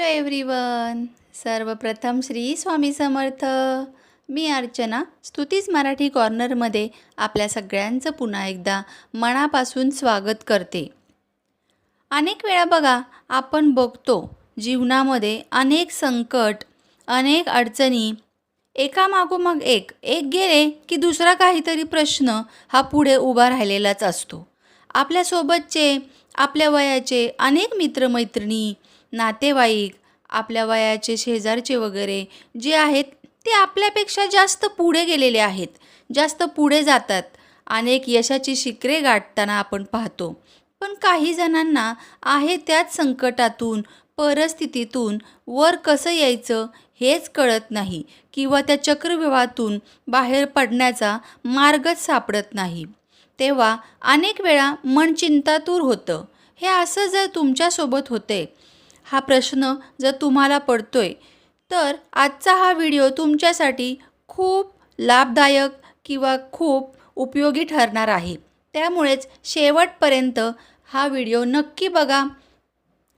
Hello everyone. सर्वप्रथम श्री स्वामी समर्थ. मी अर्चना स्तुतीच मराठी कॉर्नरमध्ये आपल्या सगळ्यांचं पुन्हा एकदा मनापासून स्वागत करते. अनेक वेळा बघा आपण बघतो जीवनामध्ये अनेक संकट अनेक अडचणी. एकामागोमाग एक एक गेले की दुसरा काहीतरी प्रश्न हा पुढे उभा राहिलेलाच असतो. आपल्यासोबतचे आपल्या वयाचे अनेक मित्रमैत्रिणी नातेवाईक आपल्या वयाचे शेजारचे वगैरे जे आहेत ते आपल्यापेक्षा जास्त पुढे गेलेले आहेत जास्त पुढे जातात. अनेक यशाची शिखरे गाठताना आपण पाहतो. पण काही जणांना आहे त्याच संकटातून परिस्थितीतून वर कसं यायचं हेच कळत नाही किंवा त्या चक्रव्यूहातून बाहेर पडण्याचा मार्गच सापडत नाही. तेव्हा अनेक वेळा मन चिंतातूर होतं. हे असं जर तुमच्यासोबत होते हा प्रश्न जर तुम्हाला पडतोय तर आजचा हा व्हिडिओ तुमच्यासाठी खूप लाभदायक किंवा खूप उपयोगी ठरणार आहे. त्यामुळेच शेवटपर्यंत हा व्हिडिओ नक्की बघा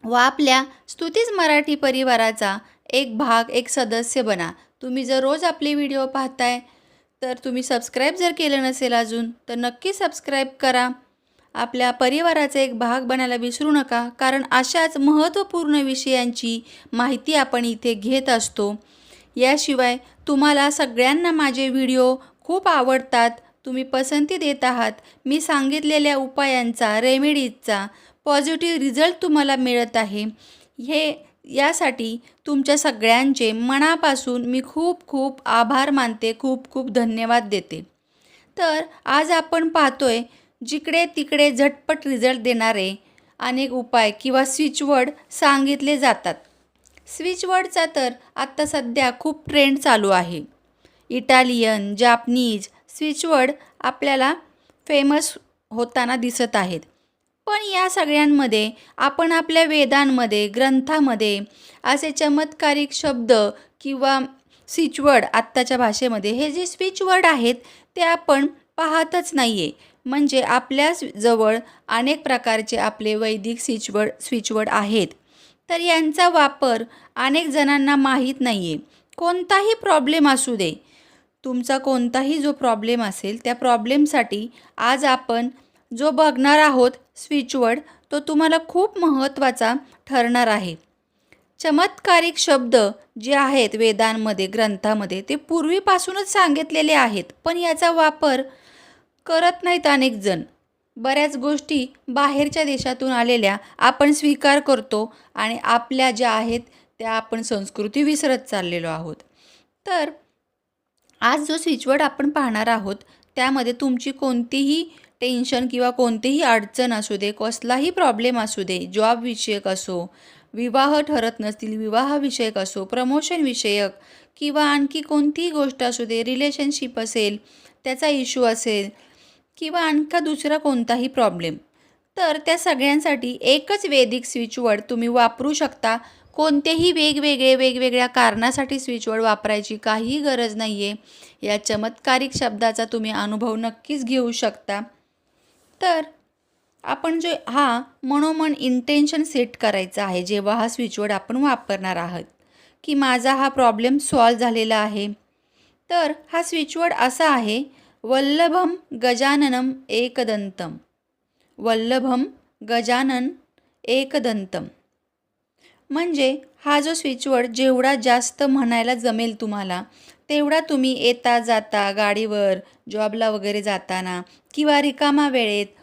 व आपल्या स्तुतीज मराठी परिवाराचा एक भाग एक सदस्य बना. तुम्ही जर रोज आपले व्हिडिओ पाहताय तर तुम्ही सबस्क्राईब जर केलं नसेल अजून तर नक्की सबस्क्राईब करा. आपल्या परिवाराचा एक भाग बनायला विसरू नका कारण अशाच महत्त्वपूर्ण विषयांची माहिती आपण इथे घेत असतो. याशिवाय तुम्हाला सगळ्यांना माझे व्हिडिओ खूप आवडतात तुम्ही पसंती देत आहात. मी सांगितलेल्या उपायांचा रेमेडीजचा पॉझिटिव्ह रिझल्ट तुम्हाला मिळत आहे. हे यासाठी तुमच्या सगळ्यांचे मनापासून मी खूप खूप आभार मानते खूप खूप धन्यवाद देते. तर आज आपण पाहतोय जिकडे तिकडे झटपट रिझल्ट देणारे अनेक उपाय किंवा स्विचवर्ड सांगितले जातात. स्विचवर्डचा तर आत्ता सध्या खूप ट्रेंड चालू आहे. इटालियन जापनीज स्विचवर्ड आपल्याला फेमस होताना दिसत आहेत. पण या सगळ्यांमध्ये आपण आपल्या वेदांमध्ये ग्रंथामध्ये असे चमत्कारिक शब्द किंवा स्विचवर्ड आत्ताच्या भाषेमध्ये हे जे स्विचवर्ड आहेत ते आपण पाहतच नाही आहे म्हणजे आपल्याच जवळ अनेक प्रकारचे आपले वैदिक स्विचवर्ड स्विचवर्ड आहेत. तर यांचा वापर अनेक जणांना माहीत नाही आहे कोणताही प्रॉब्लेम असू दे. तुमचा कोणताही जो प्रॉब्लेम असेल त्या प्रॉब्लेमसाठी आज आपण जो बघणार आहोत स्विचवर्ड तो तुम्हाला खूप महत्त्वाचा ठरणार आहे. चमत्कारिक शब्द जे आहेत वेदांमध्ये ग्रंथामध्ये ते पूर्वीपासूनच सांगितलेले आहेत. पण याचा वापर करत नाहीत अनेक जण बऱ्याच गोष्टी बाहेरच्या देशातून आलेल्या आपण स्वीकार करतो आणि आपल्या ज्या आहेत त्या आपण संस्कृती विसरत चाललेलो आहोत. तर आज जो स्विचवर्ड आपण पाहणार आहोत त्यामध्ये तुमची कोणतीही टेन्शन किंवा कोणतीही अडचण असू दे कसलाही प्रॉब्लेम असू दे जॉबविषयक असो विवाह ठरत नसतील विवाहविषयक असो प्रमोशन विषयक किंवा आणखी कोणतीही गोष्ट असू दे रिलेशनशिप असेल त्याचा इश्यू असेल किंवा आणखा दुसरा कोणताही प्रॉब्लेम तर त्या सगळ्यांसाठी एकच वेदिक स्विचवर्ड तुम्ही वापरू शकता. कोणतेही वेगवेगळे वेगवेगळ्या कारणासाठी स्विचवर्ड वापरायची काही गरज नाही आहे या चमत्कारिक शब्दाचा तुम्ही अनुभव नक्कीच घेऊ शकता. तर आपण जे हा मनोमन इंटेन्शन सेट करायचा आहे जेव्हा हा स्विचवर्ड आपण वापरणार आहात की माझा हा प्रॉब्लेम सॉल्व झालेला आहे. तर हा स्विचवर्ड असा आहे वल्लभम गजाननम एकदंतम. वल्लभम गजानन एकदंतम. म्हणजे हा जो स्विचवर्ड जेवढा जास्त म्हणायला जमेल तुम्हाला तेवढा तुम्ही येता जाता गाडीवर जॉबला वगैरे जाताना किंवा रिकामा वेळेत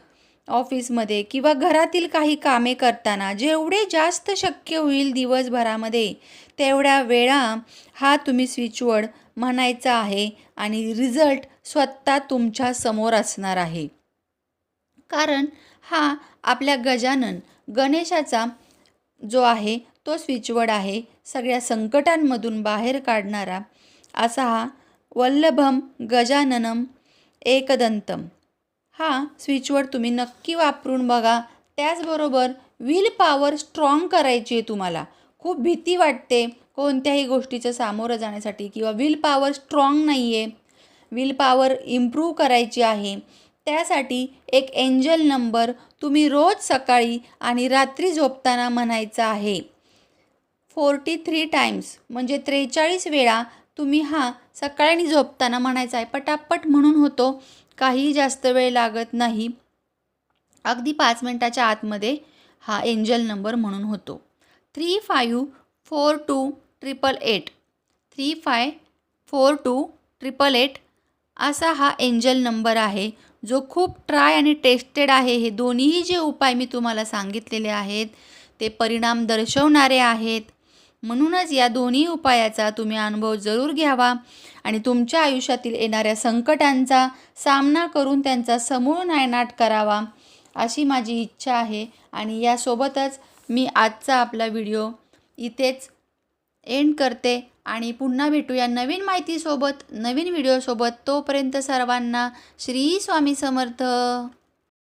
ऑफिसमध्ये किंवा घरातील काही कामे करताना जेवढे जास्त शक्य होईल दिवसभरामध्ये तेवढ्या वेळा हा तुम्ही स्विचवर्ड म्हणायचा आहे आणि रिझल्ट स्वतः तुमच्यासमोर असणार आहे. कारण हा आपल्या गजानन गणेशाचा जो आहे तो स्विचवर्ड आहे. सगळ्या संकटांमधून बाहेर काढणारा असा हा वल्लभम गजाननम एकदंतम. हा स्विचवर्ड तुम्ही नक्की वापरून बघा. त्याचबरोबर विल पॉवर स्ट्रॉंग करायची आहे तुम्हाला. खूप भीती वाटते कोणत्याही गोष्टीचं सामोरं जाण्यासाठी किंवा विल पॉवर स्ट्रॉंग नाही आहे विल पॉवर इम्प्रूव्ह करायची आहे. त्यासाठी एक एंजल नंबर तुम्ही रोज सकाळी आणि रात्री झोपताना म्हणायचा आहे. फोर्टी थ्री टाईम्स म्हणजे त्रेचाळीस वेळा तुम्ही हा सकाळी आणि झोपताना म्हणायचा आहे. पटापट म्हणून होतो. काही जास्त वेळ लागत नाही. अगदी पाच मिनटाच्या आतमध्ये हा एंजल नंबर म्हणून होतो. Three five four two triple eight three five four two triple eight असा हा एंजल नंबर आहे जो खूप ट्राय आणि टेस्टेड आहे. हे दोन्हीही जे उपाय मी तुम्हाला सांगितलेले आहेत ते परिणाम दर्शवणारे आहेत. म्हणूनच या दोन्ही उपायाचा तुम्ही अनुभव जरूर घ्यावा आणि तुमच्या आयुष्यातील येणाऱ्या संकटांचा सामना करून त्यांचा समूळ नायनाट करावा अशी माझी इच्छा आहे. आणि यासोबतच मी आजचा आपला व्हिडिओ इथेच एंड करते. आणि पुन्हा भेटूया नवीन माहितीसोबत नवीन व्हिडिओसोबत तोपर्यंत सर्वांना श्री स्वामी समर्थ.